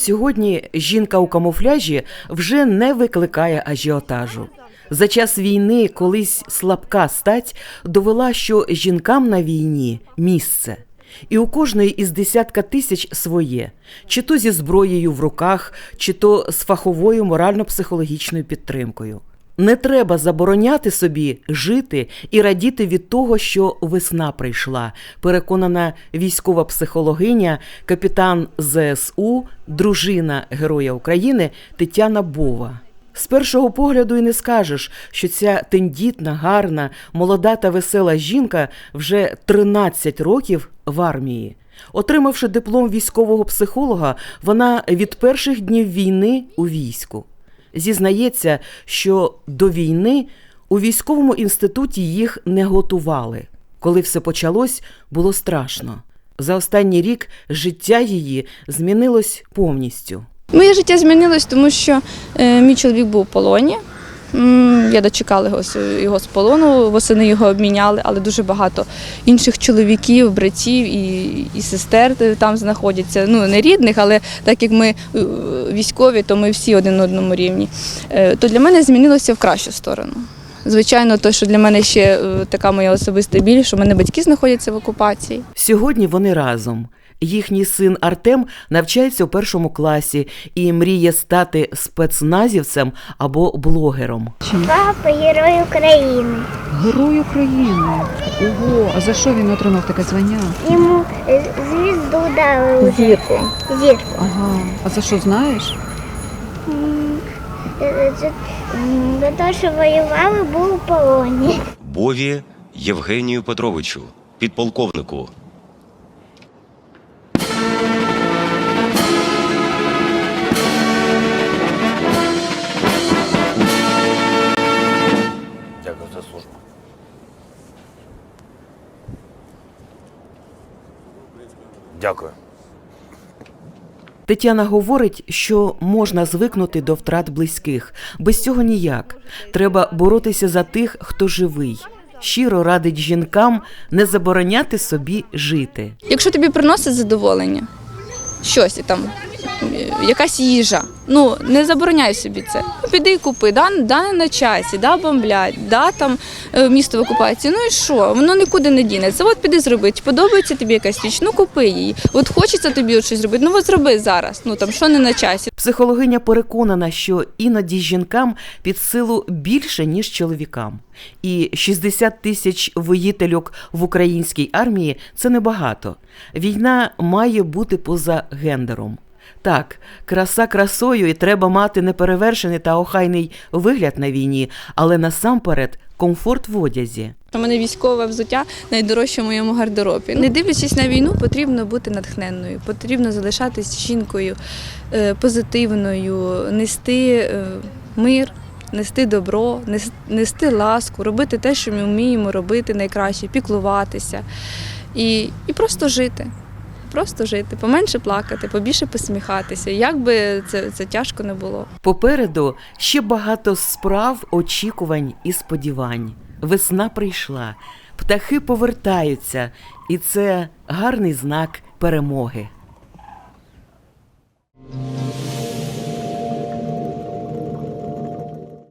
Сьогодні жінка у камуфляжі вже не викликає ажіотажу. За час війни колись слабка стать довела, що жінкам на війні місце. І у кожної із десятка тисяч своє, чи то зі зброєю в руках, чи то з фаховою морально-психологічною підтримкою. Не треба забороняти собі жити і радіти від того, що весна прийшла, переконана військова психологиня, капітан ЗСУ, дружина Героя України Тетяна Бова. З першого погляду і не скажеш, що ця тендітна, гарна, молода та весела жінка вже 13 років в армії. Отримавши диплом військового психолога, вона від перших днів війни у війську. Зізнається, що до війни у військовому інституті їх не готували. Коли все почалось, було страшно. За останній рік життя її змінилось повністю. Моє життя змінилось, тому що е, мій чоловік був у полоні. Я дочекала з- його з полону, восени його обміняли, але дуже багато інших чоловіків, братів і, і сестер там знаходяться. Ну, не рідних, але так як ми е, військові, то ми всі один на одному рівні. Е, То для мене змінилося в кращу сторону. Звичайно, то, що для мене ще е, така моя особиста біль, що в мене батьки знаходяться в окупації. Сьогодні вони разом. Їхній син Артем навчається у першому класі і мріє стати спецназівцем або блогером. Папа герой України. Герой України. Ого, а за що він отримав таке звання? Йому е, звізду дали. Зірку. Зірку. Ага. А за що знаєш? Е, За те, що воювали, був у полоні. Бові Євгенію Петровичу, підполковнику. Дякую. Тетяна говорить, що можна звикнути до втрат близьких. Без цього ніяк. Треба боротися за тих, хто живий. Щиро радить жінкам не забороняти собі жити. Якщо тобі приносить задоволення, щось там, е, якась їжа, ну не забороняй собі це. Піди купи, да, да на часі, да бомблять, да там е, місто в окупації. Ну і що? Воно нікуди не дінеться. От піди зроби. Чи подобається тобі якась річ, ну купи її. От хочеться тобі щось зробити, ну от зроби зараз. Ну там що не на часі. Психологиня переконана, що іноді жінкам під силу більше, ніж чоловікам. І 60 тисяч воїтельок в українській армії це небагато. Війна має бути поза гендером. Так, краса красою, і треба мати неперевершений та охайний вигляд на війні, але насамперед комфорт в одязі. У мене військове взуття найдорожче в моєму гардеробі. Не дивлячись на війну, потрібно бути натхненною, потрібно залишатись жінкою е, позитивною, нести е, мир, нести добро, нести ласку, робити те, що ми вміємо робити найкраще, піклуватися і, і просто жити. Просто жити, поменше плакати, побільше посміхатися. Як би це, це тяжко не було. Попереду ще багато справ, очікувань і сподівань. Весна прийшла, птахи повертаються, і це гарний знак перемоги.